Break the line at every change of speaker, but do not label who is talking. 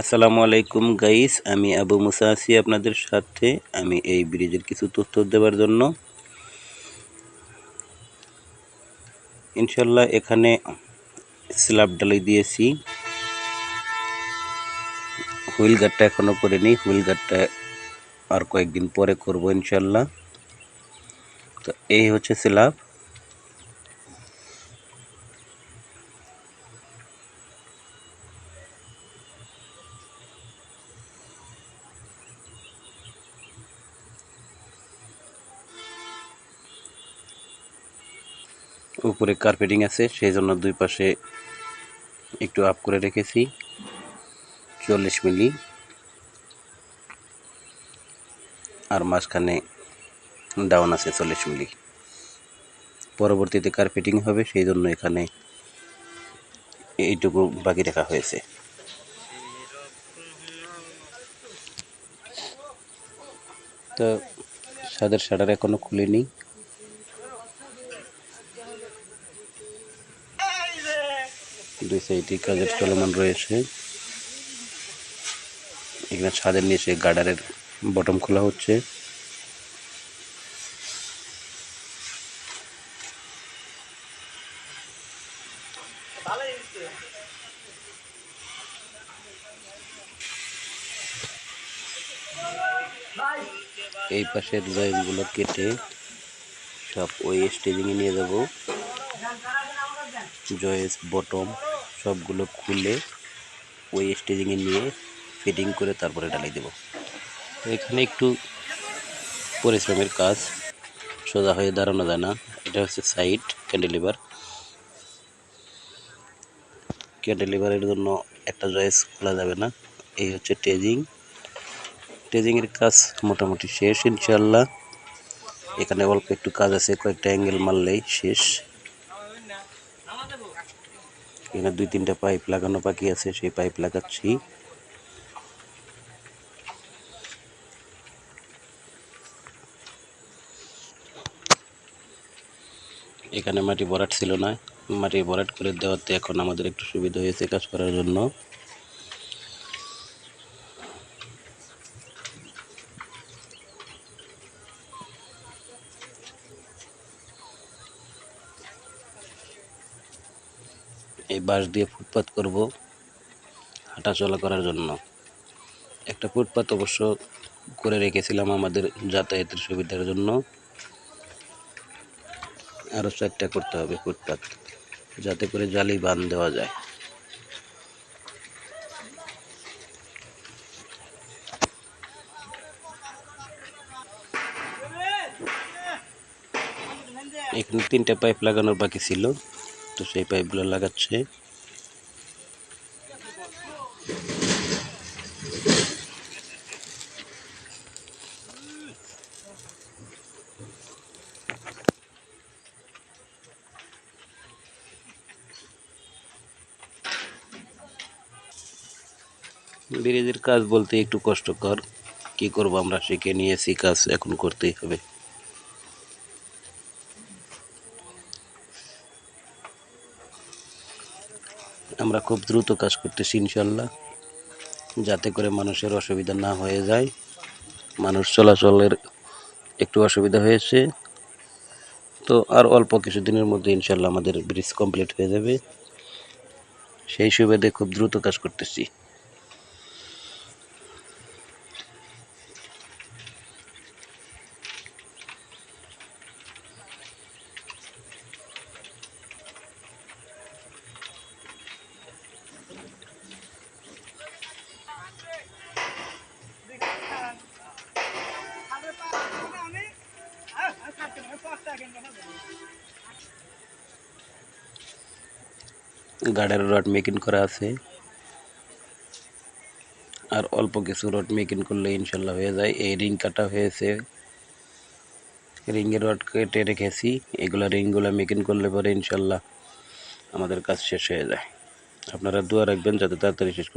আসসালামু আলাইকুম গাইস, আমি আবু মুসা আছি আপনাদের সাথে। আমি এই ব্রিজের কিছু তথ্য দেওয়ার জন্য। ইনশাল্লাহ এখানে স্ল্যাব ডালাই দিয়েছি। হুইল গার্ডটা এখনও করিনি, হুইল গার্ডটা আর কয়েকদিন পরে করব ইনশাল্লাহ তো এই হচ্ছে স্ল্যাব। উপরে কার্পেটিং আছে সেই জন্য দুই পাশে একটু আপ করে রেখেছি। চল্লিশ মিলি। আর মাঝখানে ডাউন আছে চল্লিশ মিলি। পরবর্তীতে কার্পেটিং হবে সেই জন্য এখানে এইটুকু বাকি রাখা হয়েছে। তো, সাদের শাটার এখনও খুলিনি। দুই সাইডে কাজের চলমান রয়েছে। এখানে ছাদের নিচে গার্ডারের বটম খোলা হচ্ছে। এই পাশের জয়েন্টগুলো কেটে সব ওই স্টেজিংয়ে নিয়ে যাব। জয়েস বটম। সবগুলো খুলে ওই স্টেজিংয়ে নিয়ে ফিটিং করে তারপরে ডালাই দেব। এখানে একটু পরিশ্রমের কাজ, সোজা হয়ে দাঁড়ানো যায় না। এটা হচ্ছে সাইড ক্যান্ডেলিভার ক্যান্ডেলিভারের জন্য একটা জয়েস খোলা যাবে না। এই হচ্ছে টেজিং টেজিংয়ের কাজ মোটামুটি শেষ ইনশাল্লাহ এখানে অল্প একটু কাজ আছে, কয়েকটা অ্যাঙ্গেল মারলেই শেষ। এখানে দুই তিনটা পাইপ লাগানো বাকি আছে, সেই পাইপ লাগাচ্ছি। এখানে মাটি ভরাট ছিল না। মাটি ভরাট করে দেওয়াতে এখন আমাদের একটু সুবিধা হয়েছে কাজ করার জন্য। এই বাঁশ দিয়ে ফুটপাত করব হাঁটা চলা করার জন্য। একটা ফুটপাত অবশ্য করে রেখেছিলাম আমাদের যাতায়াতের সুবিধার জন্য। আরও চারটা করতে হবে ফুটপাত, যাতে করে জালি বান দেওয়া যায়। এখানে তিনটা পাইপ লাগানোর বাকি ছিল। তো সেই পাইপগুলো লাগাচ্ছে। ব্রিজের কাজ বলতে একটু কষ্টকর। কি করব আমরা? শিখে নিয়েছি কাজ, এখন করতেই হবে। আমরা খুব দ্রুত কাজ করতেছি ইনশাল্লাহ, যাতে করে মানুষের অসুবিধা না হয়ে যায়। মানুষ চলাচলের একটু অসুবিধা হয়েছে। তো আর অল্প কিছুদিনের মধ্যে ইনশাল্লাহ আমাদের ব্রিজ কমপ্লিট হয়ে যাবে। সেই সুবিধে খুব দ্রুত কাজ করতেছি। গার্ডের রড মেকিং করা আছে। আর অল্প কিছু রড মেকিং করলে ইনশাল্লাহ হয়ে যায়। এই রিং কাটা হয়েছে। রিংয়ের রড কেটে রেখেছি। এগুলো রিংগুলো মেকিং করলে পরে ইনশাল্লাহ আমাদের কাজ শেষ হয়ে যায়। আপনারা দোয়া রাখবেন যাতে তাড়াতাড়ি শেষ